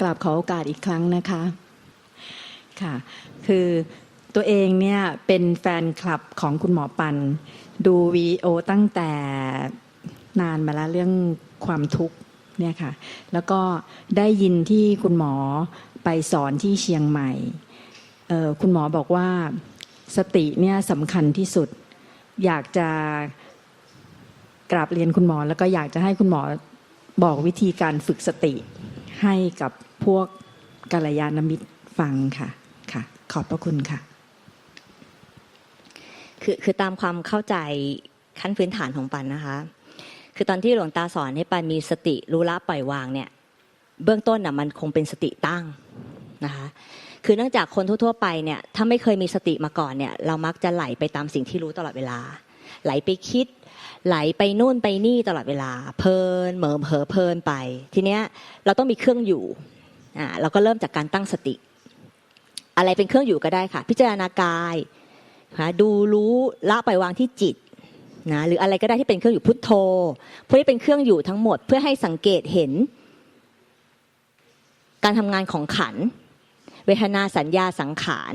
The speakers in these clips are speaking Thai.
กราบขอโอกาสอีกครั้งนะคะค่ะ คือตัวเองเนี่ยเป็นแฟนคลับของคุณหมอปัน ดูวีโอตั้งแต่นานมาแล้วเรื่องความทุกข์เนี่ยค่ะ แล้วก็ได้ยินที่คุณหมอไปสอนที่เชียงใหม่คุณหมอบอกว่าสติเนี่ยสำคัญที่สุด อยากจะกราบเรียนคุณหมอ แล้วก็อยากจะให้คุณหมอบอกวิธีการฝึกสติ ให้กับพวกกัลยาณมิตรฟังค่ะค่ะ ขอบพระคุณค่ะ คือคือตามความเข้าใจขั้นพื้นฐานของปันนะคะ คือตอนที่หลวงตาสอนให้ปันมีสติรู้ละปล่อยวางเนี่ย เบื้องต้นน่ะมันคงเป็นสติตั้งนะคะคือเนื่องจากคนทั่ว ๆ ไปเนี่ยถ้าไม่เคยมีสติมาก่อนเนี่ยเรามักจะไหลไปตามสิ่งที่รู้ตลอดเวลา ไหลไปคิด ไหลไปนู่นไปนี่ตลอดเวลา เพลินเหม่อเผลอเพลินไป ทีเนี้ยเราต้องมีเครื่องอยู่อ่าเราก็เริ่มจากการตั้งสติ อะไรเป็นเครื่องอยู่ก็ได้ค่ะ พิจารณากายนะดูรู้ละปล่อยวางที่จิตนะหรืออะไรก็ได้ที่เป็นเครื่องอยู่พุทโธพวกนี้เป็นเครื่องอยู่ทั้งหมด เพื่อให้สังเกตเห็น การทำงานของขัน เวทนาสัญญาสังขาร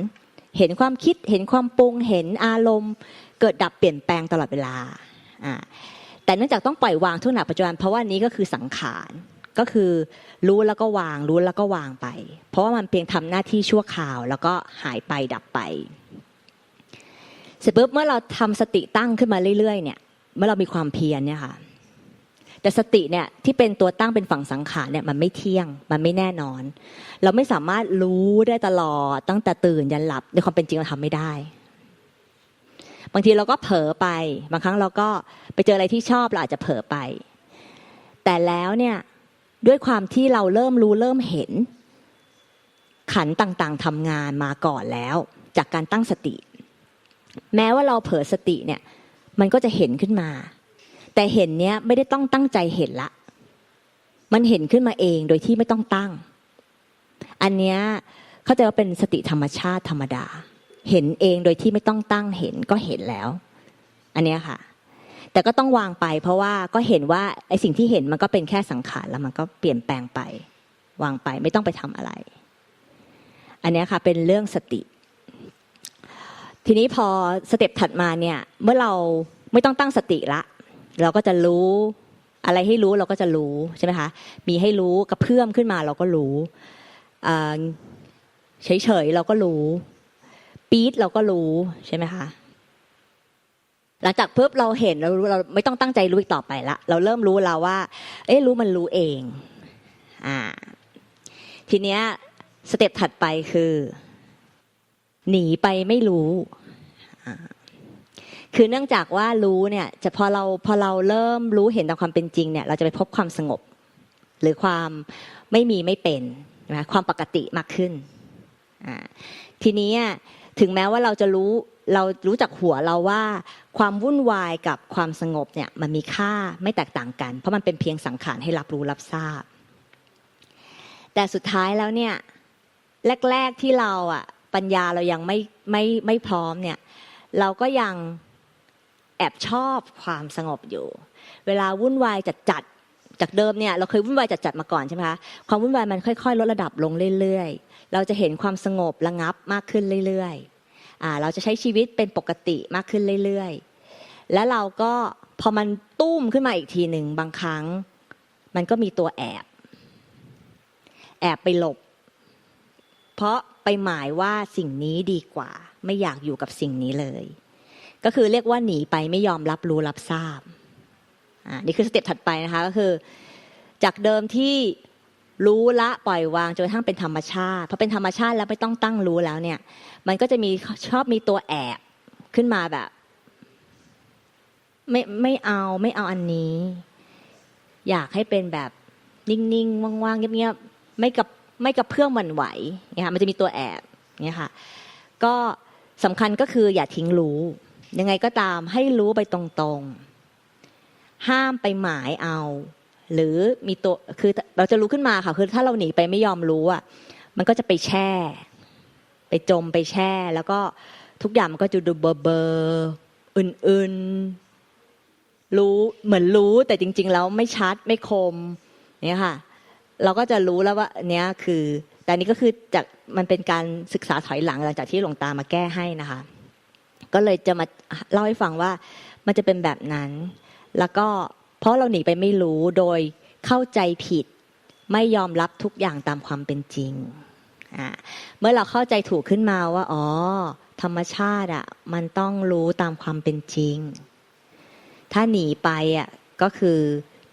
เห็นความคิดเห็นความปรุงเห็นอารมณ์ เกิดดับเปลี่ยนแปลงตลอดเวลา แต่เนื่องจากต้องปล่อยวางทุกขณะปัจจุบัน เพราะว่านี้ก็คือสังขารก็คือรู้แล้วก็วางรู้แล้วก็วางไป เพราะว่ามันเพียงทำหน้าที่ชั่วคราว แล้วก็หายไปดับไป เสร็จปุ๊บเมื่อเราทำสติตั้งขึ้นมาเรื่อยๆ เนี่ย เมื่อเรามีความเพียรเนี่ยค่ะ แต่สติเนี่ยที่เป็นตัวตั้งเป็นฝั่งสังขารเนี่ยมันไม่เที่ยงมันไม่แน่นอน เราไม่สามารถรู้ได้ตลอดตั้งแต่ตื่นยันหลับในความเป็นจริงเราทำไม่ได้างทีเราก็เผลอไป บางครั้งเราก็ไปเจออะไรที่ชอบเราอาจจะเผลอไป แต่แล้วเนี่ยด้วยความที่เราเริ่มรู้เริ่มเห็น ขันต่างๆทำงานมาก่อนแล้ว จากการตั้งสติ แม้ว่าเราเผลอสติเนี่ย มันก็จะเห็นขึ้นมา แต่เห็นเนี้ยไม่ได้ต้องตั้งใจเห็นละ มันเห็นขึ้นมาเองโดยที่ไม่ต้องตั้ง อันเนี้ยเข้าใจว่าเป็นสติธรรมชาติธรรมดา เห็นเองโดยที่ไม่ต้องตั้งเห็นก็เห็นแล้ว อันนี้ค่ะ แต่ก็ต้องวางไป เพราะว่าก็เห็นว่าไอสิ่งที่เห็นมันก็เป็นแค่สังขารแล้วมันก็เปลี่ยนแปลงไป วางไปไม่ต้องไปทำอะไร อันนี้ค่ะเป็นเรื่องสติ ทีนี้พอสเต็ปถัดมาเนี่ยเมื่อเราไม่ต้องตั้งสติละ เราก็จะรู้อะไรให้รู้เราก็จะรู้ใช่ไหมคะมีให้รู้กระเพื่อมขึ้นมาเราก็รู้เฉยๆเราก็รู้ ปี๊ดเราก็รู้ใช่ไหมคะหลังจากปุ๊บเราเห็นเรารู้เราไม่ต้องตั้งใจรู้อีกต่อไปละเราเริ่มรู้แล้วว่า เอ๊ะรู้มันรู้เองอ่าทีเนี้ยสเต็ปถัดไปคือ หนีไปไม่รู้คือเนื่องจากว่ารู้เนี่ยจะพอเราพอเราเริ่มรู้เห็นตามความเป็นจริงเนี่ย เราจะไปพบความสงบ หรือความไม่มีไม่เป็นนะความปกติมากขึ้นทีนี้ ถึงแม้ว่าเราจะรู้เรารู้จักหัวเราว่า ความวุ่นวายกับความสงบเนี่ยมันมีค่าไม่แตกต่างกัน เพราะมันเป็นเพียงสังขารให้รับรู้รับทราบ แต่สุดท้ายแล้วเนี่ยแรก ๆที่เราอะปัญญาเรายังไม่ไม่ไม่พร้อมเนี่ยเราก็ยังแอบชอบความสงบอยู่ เวลาวุ่นวายจัดจัด จากเดิมเนี่ยเราเคยวุ่นวายจัดจัดมาก่อนใช่ไหมคะความวุ่นวายมันค่อย ๆ ลดระดับลงเรื่อยๆ เราจะเห็นความสงบระงับมากขึ้นเรื่อยๆเราจะใช้ชีวิตเป็นปกติมากขึ้นเรื่อยๆ แล้วเราก็พอมันตุ้มขึ้นมาอีกทีหนึ่งบางครั้ง มันก็มีตัวแอบ แอบไปหลบ เพราะไปหมายว่าสิ่งนี้ดีกว่า ไม่อยากอยู่กับสิ่งนี้เลย ก็คือเรียกว่าหนีไปไม่ยอมรับรู้รับทราบ อ่านี่คือสเต็ปถัดไปนะคะก็คือ จากเดิมที่รู้ละปล่อยวางจนกระทั่งเป็นธรรมชาติพอเป็นธรรมชาติแล้วไม่ต้องตั้งรู้แล้วเนี่ย มันก็จะมีชอบมีตัวแอบขึ้นมาแบบ ไม่ไม่เอาไม่เอาอันนี้ อยากให้เป็นแบบนิ่งๆว่างๆเงียบๆไม่กับไม่กระเพื่อมันไหวเนี่ยค่ะมันจะมีตัวแอบเนี่ยค่ะ ก็สำคัญก็คืออย่าทิ้งรู้ ยังไงก็ตามให้รู้ไปตรงๆ ห้ามไปหมายเอา หรือมีตัวคือเราจะรู้ขึ้นมาค่ะคือถ้าเราหนีไปไม่ยอมรู้อะมันก็จะไปแช่ ไปจมไปแช่ แล้วก็ทุกอย่างมันก็จะดูเบอร์เบอร์อื่นๆรู้เหมือนรู้แต่จริง ๆ แล้วไม่ชัดไม่คมเนี่ยค่ะ เราก็จะรู้แล้วว่าเนี้ยคือ แต่นนี้ก็คือจากมันเป็นการศึกษาถอยหลังหลังจากที่หลวงตามาแก้ให้นะคะ ก็เลยจะมาเล่าให้ฟังว่ามันจะเป็นแบบนั้น แล้วก็เพราะเราหนีไปไม่รู้โดยเข้าใจผิด ไม่ยอมรับทุกอย่างตามความเป็นจริง เมื่อเราเข้าใจถูกขึ้นมาว่า อ๋อ ธรรมชาติอะ มันต้องรู้ตามความเป็นจริง ถ้าหนีไปอะก็คือ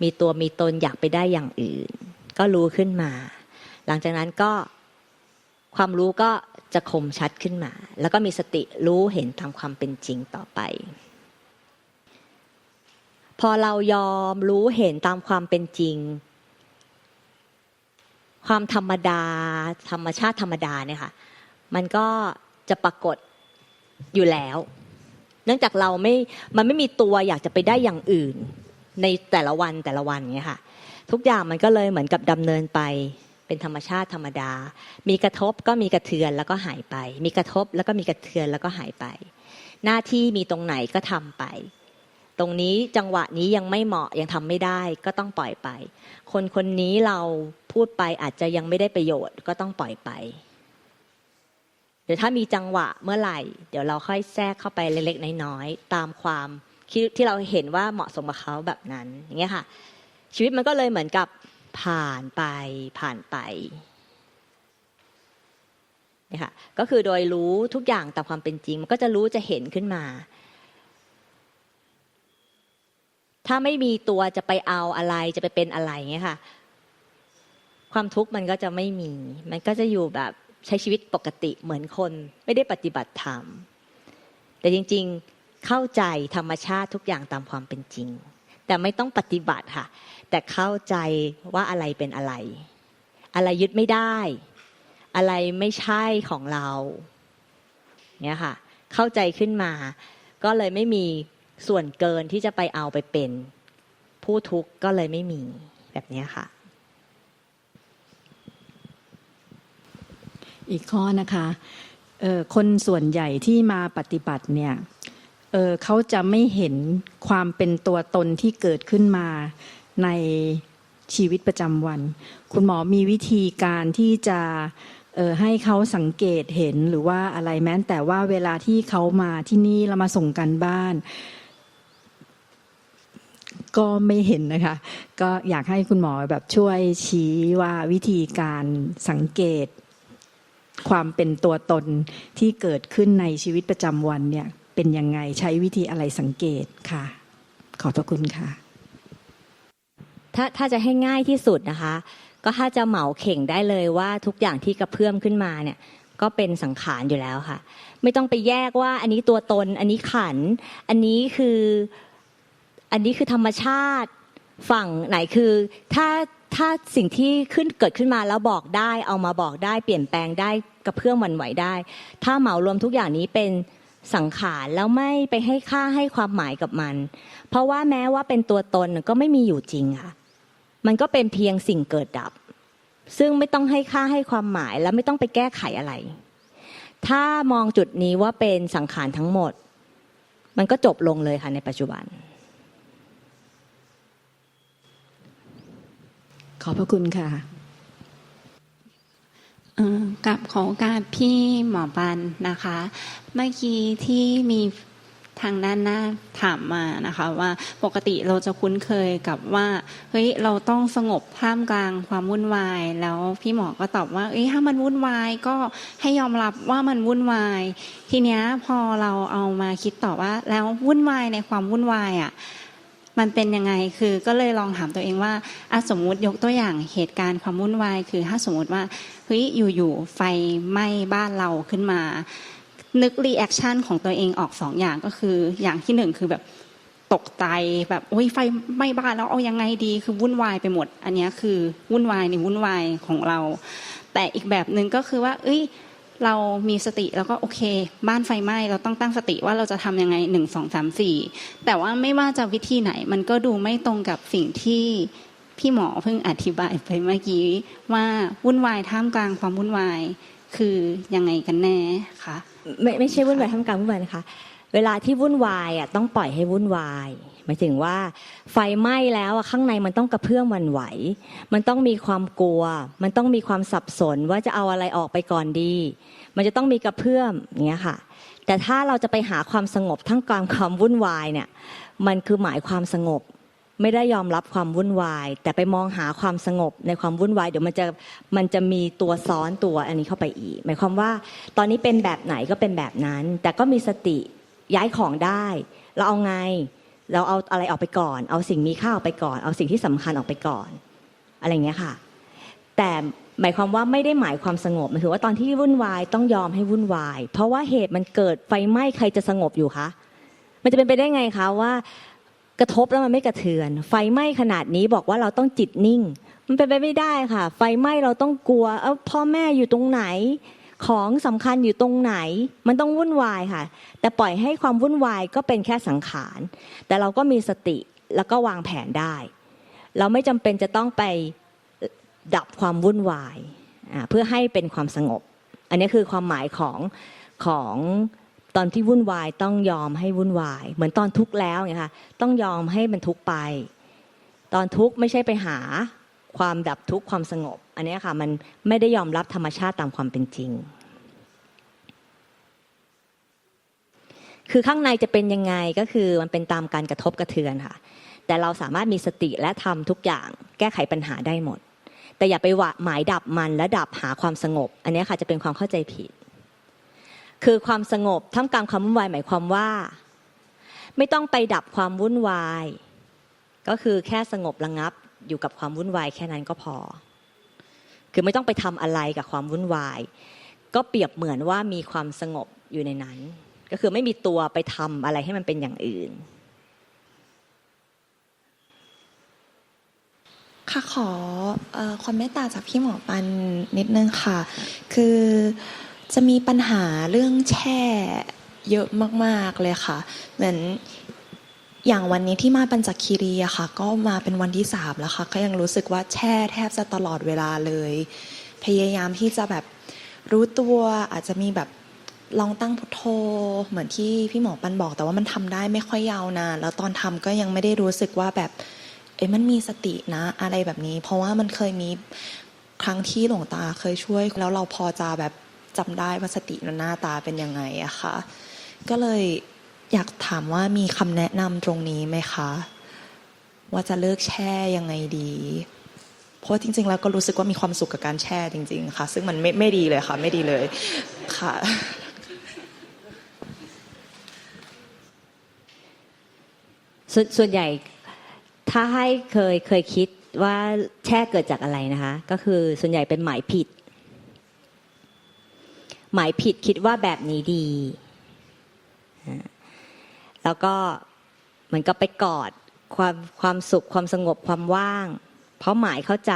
มีตัวมีตนอยากไปได้อย่างอื่น ก็รู้ขึ้นมา หลังจากนั้นก็ความรู้ก็จะคมชัดขึ้นมา แล้วก็มีสติรู้เห็นตามความเป็นจริงต่อไป พอเรายอมรู้เห็นตามความเป็นจริง ความธรรมดา ธรรมชาติธรรมดาเนี่ยค่ะ มันก็จะปรากฏอยู่แล้ว เนื่องจากเราไม่ มันไม่มีตัวอยากจะไปได้อย่างอื่น ในแต่ละวันแต่ละวันเงี้ยค่ะ ทุกอย่างมันก็เลยเหมือนกับดำเนินไป เป็นธรรมชาติธรรมดา มีกระทบก็มีกระเทือนแล้วก็หายไป มีกระทบแล้วก็มีกระเทือนแล้วก็หายไป หน้าที่มีตรงไหนก็ทำไป ตรงนี้จังหวะนี้ยังไม่เหมาะยังทำไม่ได้ ก็ต้องปล่อยไป คนคนนี้เราพูดไปอาจจะยังไม่ได้ประโยชน์ก็ต้องปล่อยไปเดี๋ยวถ้ามีจังหวะเมื่อไหร่ เดี๋ยวเราค่อยแทรกเข้าไปเล็กๆน้อยๆตามความที่เราเห็นว่าเหมาะสมกับเขาแบบนั้นอย่างเงี้ยค่ะ ชีวิตมันก็เลยเหมือนกับผ่านไปผ่านไปเนี่ยค่ะก็คือโดยรู้ทุกอย่างตามความเป็นจริง มันก็จะรู้จะเห็นขึ้นมา ถ้าไม่มีตัวจะไปเอาอะไรจะไปเป็นอะไรเงี้ยค่ะ ความทุกข์มันก็จะไม่มี มันก็จะอยู่แบบใช้ชีวิตปกติเหมือนคน ไม่ได้ปฏิบัติธรรม แต่จริง ๆเข้าใจธรรมชาติทุกอย่างตามความเป็นจริง แต่ไม่ต้องปฏิบัติค่ะ แต่เข้าใจว่าอะไรเป็นอะไร อะไรยึดไม่ได้ อะไรไม่ใช่ของเราเนี่ยค่ะ เข้าใจขึ้นมา ก็เลยไม่มี ส่วนเกินที่จะไปเอาไปเป็น ผู้ทุกข์ก็เลยไม่มีแบบนี้ค่ะ อีกข้อนะคะคนส่วนใหญ่ที่มาปฏิบัติเนี่ยเเขาจะไม่เห็นความเป็นตัวตนที่เกิดขึ้นมาในชีวิตประจำวัน คุณหมอมีวิธีการที่จะให้เขาสังเกตเห็นหรือว่าอะไรแม้แต่ว่าเวลาที่เขามาที่นี่เรามาส่งกันบ้าน ก็ไม่เห็นนะคะ ก็อยากให้คุณหมอแบบช่วยชี้ว่าวิธีการสังเกต ความเป็นตัวตนที่เกิดขึ้นในชีวิตประจำวันเนี่ย เป็นยังไงใช้วิธีอะไรสังเกตค่ะ ขอบพระคุณค่ะ ถ้าถ้าจะให้ง่ายที่สุดนะคะ ก็ถ้าจะเหมาเข่งได้เลยว่าทุกอย่างที่กระเพื่อมขึ้นมาเนี่ย ก็เป็นสังขารอยู่แล้วค่ะ ไม่ต้องไปแยกว่า อันนี้ตัวตน อันนี้ขัน อันนี้คือ อันนี้คือธรรมชาติฝั่งไหนคือถ้าถ้าสิ่งที่ขึ้นเกิดขึ้นมาแล้วบอกได้ เอามาบอกได้เปลี่ยนแปลงได้กระเพื่อมวันไหวได้ ถ้าเหมารวมทุกอย่างนี้เป็นสังขารแล้วไม่ไปให้ค่าให้ความหมายกับมัน เพราะว่าแม้ว่าเป็นตัวตนก็ไม่มีอยู่จริงค่ะ มันก็เป็นเพียงสิ่งเกิดดับ ซึ่งไม่ต้องให้ค่าให้ความหมายและไม่ต้องไปแก้ไขอะไร ถ้ามองจุดนี้ว่าเป็นสังขารทั้งหมด มันก็จบลงเลยค่ะในปัจจุบัน ขอบพระคุณค่ะกับขอโอกาสพี่หมอปันนะคะ เมื่อกี้ที่มีทางด้านหน้าถามมานะคะ ว่าปกติเราจะคุ้นเคยกับว่าเฮ้ยเราต้องสงบท่ามกลางความวุ่นวาย แล้วพี่หมอก็ตอบว่าเอ้ยถ้ามันวุ่นวายก็ให้ยอมรับว่ามันวุ่นวาย ทีเนี้ยพอเราเอามาคิดต่อว่า แล้ววุ่นวายในความวุ่นวายอะ มันเป็นยังไงคือก็เลยลองถามตัวเองว่าอสมมุติยกตัวอย่างเหตุการณ์ความวุ่นวายคือถ้าสมมติว่าเฮ้ยอยู่ๆไฟไหม้บ้านเราขึ้นมา นึกรีแอคชั่นของตัวเองออกสองอย่างก็คืออย่างที่หนึ่งคือแบบตกใจแบบโอ้ยไฟไหม้บ้านแล้วเอายังไงดีคือวุ่นวายไปหมด อันนี้คือวุ่นวายในวุ่นวายของเรา แต่อีกแบบหนึ่งก็คือว่า เอ้ย เรามีสติแล้วก็โอเค บ้านไฟไหม้เราต้องตั้งสติว่าเราจะทำยังไงหนึ่งสองสามสี่แต่ว่าไม่ว่าจะวิธีไหน มันก็ดูไม่ตรงกับสิ่งที่พี่หมอเพิ่งอธิบายไปเมื่อกี้ว่าวุ่นวายท่ามกลางความวุ่นวายคือยังไงกันแน่คะไม่ไม่ใช่วุ่นวายทำกลารวุ่นวายนะคะ เวลาที่วุ่นวายอะต้องปล่อยให้วุ่นวาย หมายถึงว่าไฟไหม้แล้วข้างในมันต้องกระเพื่อมวันไหว มันต้องมีความกลัว มันต้องมีความสับสนว่าจะเอาอะไรออกไปก่อนดี มันจะต้องมีกระเพื่อมอย่างเงี้ยค่ะ แต่ถ้าเราจะไปหาความสงบทั้งกลางความวุ่นวายเนี่ยมันคือหมายความสงบ ไม่ได้ยอมรับความวุ่นวาย แต่ไปมองหาความสงบในความวุ่นวาย เดี๋ยวมันจะมันจะมีตัวซ้อนตัวอันนี้เข้าไปอีก หมายความว่าตอนนี้เป็นแบบไหนก็เป็นแบบนั้น แต่ก็มีสติย้ายของได้ เราเอาไง เราเอาอะไรออกไปก่อน เอาสิ่งมีค่าออกไปก่อน เอาสิ่งที่สำคัญออกไปก่อน อะไรเงี้ยค่ะ แต่หมายความว่าไม่ได้หมายความสงบมายถึงว่าตอนที่วุ่นวายต้องยอมให้วุ่นวาย เพราะว่าเหตุมันเกิดไฟไหม้ใครจะสงบอยู่คะมันจะเป็นไปได้ไงคะว่ากระทบแล้วมันไม่กระเทือน ไฟไหม้ขนาดนี้บอกว่าเราต้องจิตนิ่ง มันเป็นไปไม่ได้ค่ะ ไฟไหม้เราต้องกลัว เอ้าพ่อแม่อยู่ตรงไหน ของสำคัญอยู่ตรงไหน มันต้องวุ่นวายค่ะ แต่ปล่อยให้ความวุ่นวายก็เป็นแค่สังขาร แต่เราก็มีสติแล้วก็วางแผนได้ เราไม่จำเป็นจะต้องไปดับความวุ่นวายเพื่อให้เป็นความสงบ อันนี้คือความหมายของของตอนที่วุ่นวายต้องยอมให้วุ่นวาย เหมือนตอนทุกข์แล้วไงคะต้องยอมให้มันทุกข์ไป ตอนทุกข์ไม่ใช่ไปหาความดับทุกข์ความสงบ อันนี้ค่ะมันไม่ได้ยอมรับธรรมชาติตามความเป็นจริง คือข้างในจะเป็นยังไงก็คือมันเป็นตามการกระทบกระเทือนค่ะ แต่เราสามารถมีสติและทำทุกอย่างแก้ไขปัญหาได้หมด แต่อย่าไปหวะหมายดับมันและดับหาความสงบ อันนี้ค่ะจะเป็นความเข้าใจผิด คือความสงบท่ามกลางความวุ่นวายหมายความว่า ไม่ต้องไปดับความวุ่นวาย ก็คือแค่สงบระงับอยู่กับความวุ่นวายแค่นั้นก็พอ คือไม่ต้องไปทำอะไรกับความวุ่นวาย ก็เปรียบเหมือนว่ามีความสงบอยู่ในนั้น ก็คือไม่มีตัวไปทำอะไรให้มันเป็นอย่างอื่น ค่ะขออความเมตตาจากพี่หมอปันนิดนึงค่ะ คือจะมีปัญหาเรื่องแช่เยอะมาก ๆ เลยค่ะ เหมือนอย่างวันนี้ที่มาปัญจคีรีอะค่ะ ก็มาเป็นวันที่สามแล้วค่ะก็ยังรู้สึกว่าแช่แทบจะตลอดเวลาเลย พยายามที่จะแบบรู้ตัวอาจจะมีแบบ ลองตั้งพุทโธเหมือนที่พี่หมอปันบอก แต่ว่ามันทำได้ไม่ค่อยยาวนานแล้วตอนทำก็ยังไม่ได้รู้สึกว่าแบบเอ้ยมันมีสตินะ อะไรแบบนี้ เพราะว่ามันเคยมีครั้งที่หลวงตาเคยช่วย แล้วเราพอจะแบบจำได้ว่าสติมันหน้าตาเป็นยังไงอะคะก็เลยอยากถามว่ามีคำแนะนำตรงนี้ไหมคะ ว่าจะเลิกแช่ยังไงดี เพราะจริง ๆ แล้วก็รู้สึกว่ามีความสุขกับการแช่จริง ๆ ค่ะ ซึ่งมันไม่ไม่ดีเลยค่ะ ไม่ดีเลยค่ะ สส่วนใหญ่ถ้าให้เคยเคยคิดว่าแช่เกิดจากอะไรนะคะ ก็คือส่วนใหญ่เป็นหมายผิด หมายผิดคิดว่าแบบนี้ดี แล้วก็เหมือนกับไปกอดความความสุขความสงบความว่าง เพราะหมายเข้าใจ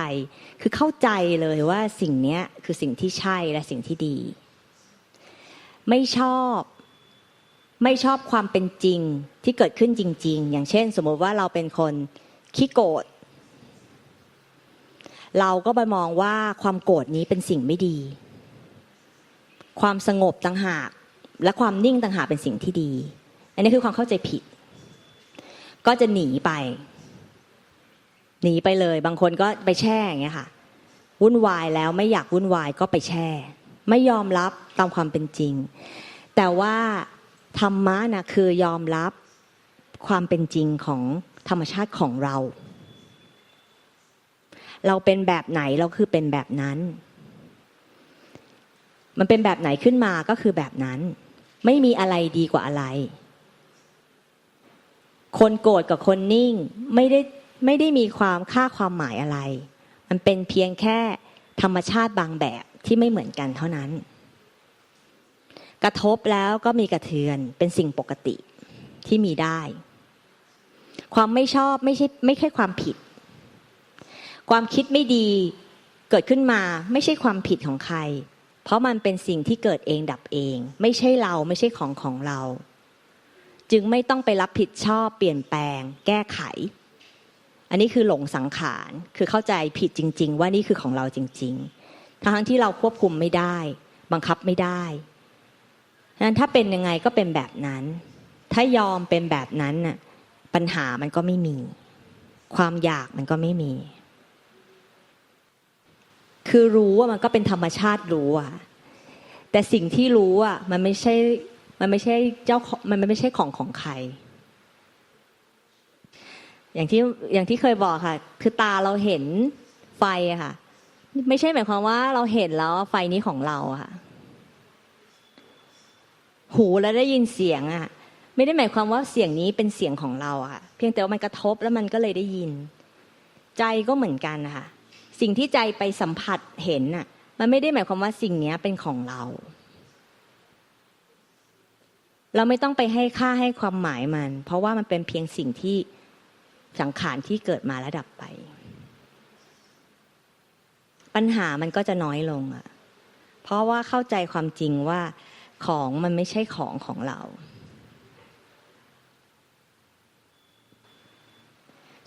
คือเข้าใจเลยว่าสิ่งนี้คือสิ่งที่ใช่และสิ่งที่ดี ไม่ชอบ ไม่ชอบความเป็นจริงที่เกิดขึ้นจริง ๆ อย่างเช่น สมมติว่าเราเป็นคนขี้โกรธเราก็ไปมองว่าความโกรธนี้เป็นสิ่งไม่ดี ความสงบต่างหาก และความนิ่งต่างหากเป็นสิ่งที่ดี อันนี้คือความเข้าใจผิด ก็จะหนีไป หนีไปเลย บางคนก็ไปแช่อย่างเงี้ยค่ะ วุ่นวายแล้วไม่อยากวุ่นวายก็ไปแช่ ไม่ยอมรับตามความเป็นจริง แต่ว่า ธรรมะนะคือยอมรับความเป็นจริงของธรรมชาติของเรา เราเป็นแบบไหนเราคือเป็นแบบนั้น มันเป็นแบบไหนขึ้นมาก็คือแบบนั้น ไม่มีอะไรดีกว่าอะไร คนโกรธกับคนนิ่งไม่ได้ไม่ได้มีความค่าความหมายอะไร มันเป็นเพียงแค่ธรรมชาติบางแบบที่ไม่เหมือนกันเท่านั้น กระทบแล้วก็มีกระเทือนเป็นสิ่งปกติที่มีได้ ความไม่ชอบไม่ใช่ไม่ใช่ความผิด ความคิดไม่ดีเกิดขึ้นมาไม่ใช่ความผิดของใคร เพราะมันเป็นสิ่งที่เกิดเองดับเอง ไม่ใช่เราไม่ใช่ของของเรา จึงไม่ต้องไปรับผิดชอบเปลี่ยนแปลง แก้ไข อันนี้คือหลงสังขารคือเข้าใจผิดจริง ๆ ว่านี่คือของเราจริง ๆ ทั้งที่เราควบคุมไม่ได้ บังคับไม่ได้ นั้นถ้าเป็นยังไงก็เป็นแบบนั้น ถ้ายอมเป็นแบบนั้นน่ะปัญหามันก็ไม่มี ความอยากมันก็ไม่มี คือรู้ว่ามันก็เป็นธรรมชาติรู้อะแต่สิ่งที่รู้อะมันไม่ใช่มันไม่ใช่เจ้ามันไม่ใช่ของของใคร อย่างที่อย่างที่เคยบอกค่ะ คือตาเราเห็นไฟค่ะ ไม่ใช่หมายความว่าเราเห็นแล้วไฟนี้ของเราอะค่ะ หูแล้วได้ยินเสียงอะไม่ได้หมายความว่าเสียงนี้เป็นเสียงของเราอะ่ะเพียงแต่ว่ามันกระทบแล้วมันก็เลยได้ยิน ใจก็เหมือนกันนะคะสิ่งที่ใจไปสัมผัสเห็นน่ะมันไม่ได้หมายความว่าสิ่งนี้เป็นของเรา เราไม่ต้องไปให้ค่าให้ความหมายมัน เพราะว่ามันเป็นเพียงสิ่งที่สังขารที่เกิดมาแล้วดับไป ปัญหามันก็จะน้อยลงอะเพราะว่าเข้าใจความจริงว่า ของมันไม่ใช่ของของเรา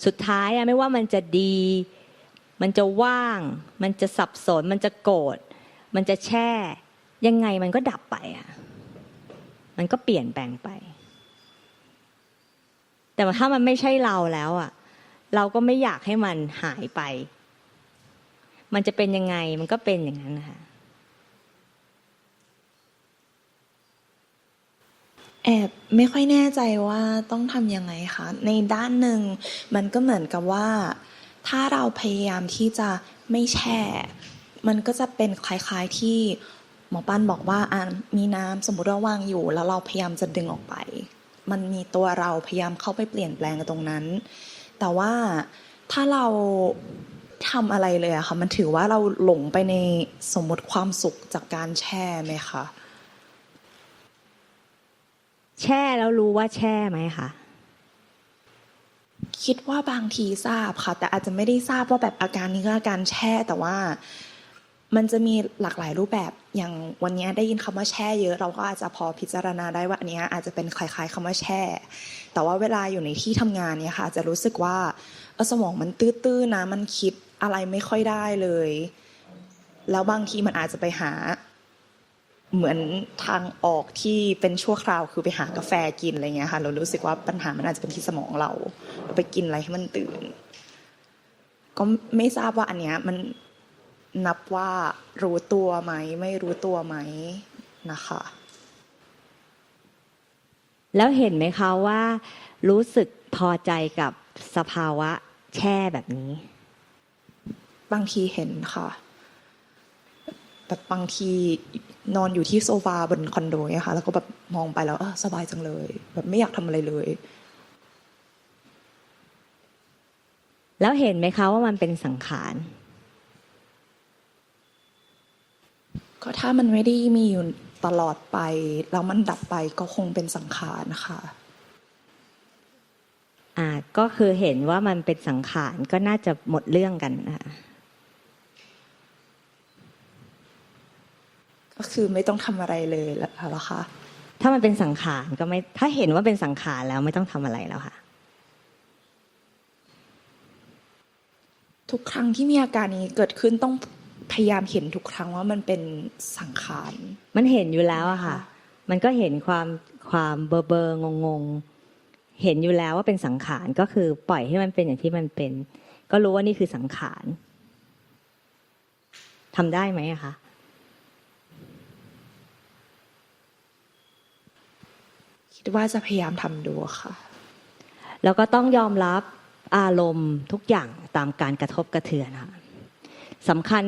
สุดท้ายอะไม่ว่ามันจะดี มันจะว่าง มันจะสับสน มันจะโกรธ มันจะแช่ ยังไงมันก็ดับไปอะมันก็เปลี่ยนแปลงไป แต่ถ้ามันไม่ใช่เราแล้วอะเราก็ไม่อยากให้มันหายไป มันจะเป็นยังไงมันก็เป็นอย่างนั้นนะคะ แอบไม่ค่อยแน่ใจว่าต้องทำยังไงคะ ในด้านหนึ่งมันก็เหมือนกับว่า ถ้าเราพยายามที่จะไม่แช่ มันก็จะเป็นคล้ายๆที่หมอปั้นบอกว่าอะมีน้ำสมมติว่าวางอยู่ แล้วเราพยายามจะดึงออกไป มันมีตัวเราพยายามเข้าไปเปลี่ยนแปลงตรงนั้น แต่ว่าถ้าเราทำอะไรเลยอะค่ะ มันถือว่าเราหลงไปในสมมติความสุขจากการแช่ไหมคะ แช่แล้วรู้ว่าแช่ไหมคะคิดว่าบางทีทราบค่ะ แต่อาจจะไม่ได้ทราบว่าแบบอาการนี้ก็อาการแช่แต่ว่า มันจะมีหลากหลายรูปแบบอย่างวันนี้ได้ยินคำว่าแช่เยอะ เราก็อาจจะพอพิจารณาได้ว่าอันนี้อาจจะเป็นคล้ายๆคำว่าแช่ แต่ว่าเวลาอยู่ในที่ทำงานเนี่ยค่ะจะรู้สึกว่าสมองมันตื้อๆนะมันคิดอะไรไม่ค่อยได้เลย แล้วบางทีมันอาจจะไปหา เหมือนทางออกที่เป็นชั่วคราวคือไปหากาแฟกินอะไรเงี้ยค่ะ เรารู้สึกว่าปัญหามันอาจจะเป็นที่สมองเราเราไปกินอะไรให้มันตื่น ก็ไม่ทราบว่าอันเนี้ยมันนับว่ารู้ตัวไหม ไม่รู้ตัวไหมนะคะ แล้วเห็นไหมคะว่า รู้สึกพอใจกับสภาวะแช่แบบนี้ บางทีเห็นค่ะ แบบบางทีนอนอยู่ที่โซฟาบนคอนโดเนี่ยค่ะแล้วก็แบบมองไปแล้วเออสบายจังเลย แบบไม่อยากทำอะไรเลย แล้วเห็นไหมคะว่ามันเป็นสังขารก็ถ้ามันไม่ได้มีอยู่ตลอดไป แล้วมันดับไปก็คงเป็นสังขารนะคะอ่าก็คือเห็นว่ามันเป็นสังขารก็น่าจะหมดเรื่องกันนะคะ ก็คือไม่ต้องทำอะไรเลยแล้วเหรอคะถ้ามันเป็นสังขารก็ไม่ถ้าเห็นว่าเป็นสังขารแล้วไม่ต้องทำอะไรแล้วค่ะ ทุกครั้งที่มีอาการนี้เกิดขึ้นต้องพยายามเห็นทุกครั้งว่ามันเป็นสังขาร มันเห็นอยู่แล้วอะค่ะ มันก็เห็นความความเบอร์เบอร์งงงๆเห็นอยู่แล้วว่าเป็นสังขารก็คือปล่อยให้มันเป็นอย่างที่มันเป็น ก็รู้ว่านี่คือสังขารทำได้ไหมอะคะ คิดว่าจะพยายามทำดูค่ะ แล้วก็ต้องยอมรับอารมณ์ทุกอย่างตามการกระทบกระเทือนค่ะสำคัญ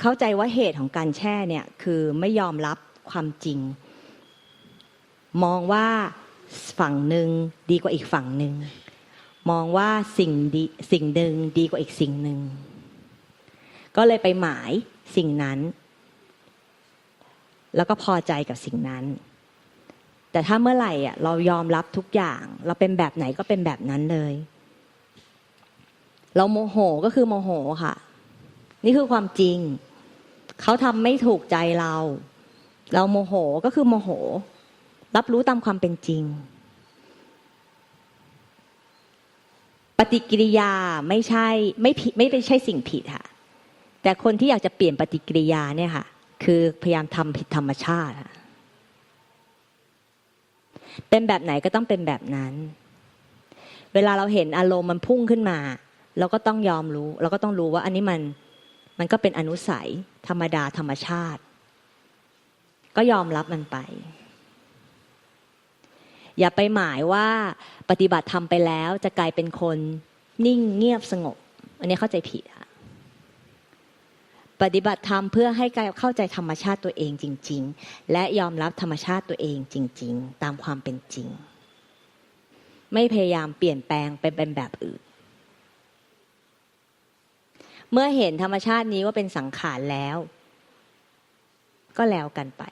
เข้าใจว่าเหตุของการแช่เนี่ยคือไม่ยอมรับความจริง มองว่าฝั่งหนึ่งดีกว่าอีกฝั่งหนึ่งมองว่าสิ่งดีสิ่งหนึ่งดีกว่าอีกสิ่งหนึ่งก็เลยไปหมายสิ่งนั้น แล้วก็พอใจกับสิ่งนั้น แต่ถ้าเมื่อไหร่อะเรายอมรับทุกอย่าง เราเป็นแบบไหนก็เป็นแบบนั้นเลย เราโมโหก็คือโมโหค่ะ นี่คือความจริง เขาทำไม่ถูกใจเรา เราโมโหก็คือโมโห รับรู้ตามความเป็นจริง ปฏิกิริยาไม่ใช่ไม่ผิดไม่ใช่สิ่งผิดค่ะ แต่คนที่อยากจะเปลี่ยนปฏิกิริยาเนี่ยค่ะ คือพยายามทำผิดธรรมชาติค่ะ เป็นแบบไหนก็ต้องเป็นแบบนั้น เวลาเราเห็นอารมณ์มันพุ่งขึ้นมา เราก็ต้องยอมรู้ เราก็ต้องรู้ว่าอันนี้มันมันก็เป็นอนุสัย ธรรมดาธรรมชาติ ก็ยอมรับมันไป อย่าไปหมายว่าปฏิบัติทำไปแล้วจะกลายเป็นคนนิ่งเงียบสงบ อันนี้เข้าใจผิดค่ะ ปฏิบัติธรรมเพื่อให้เข้าใจธรรมชาติตัวเองจริง ๆ และยอมรับธรรมชาติตัวเองจริง ๆ ตามความเป็นจริง ไม่พยายามเปลี่ยนแปลงไปเป็นแบบอื่น เมื่อเห็นธรรมชาตินี้ว่าเป็นสังขารแล้ว ก็แล้วกันไป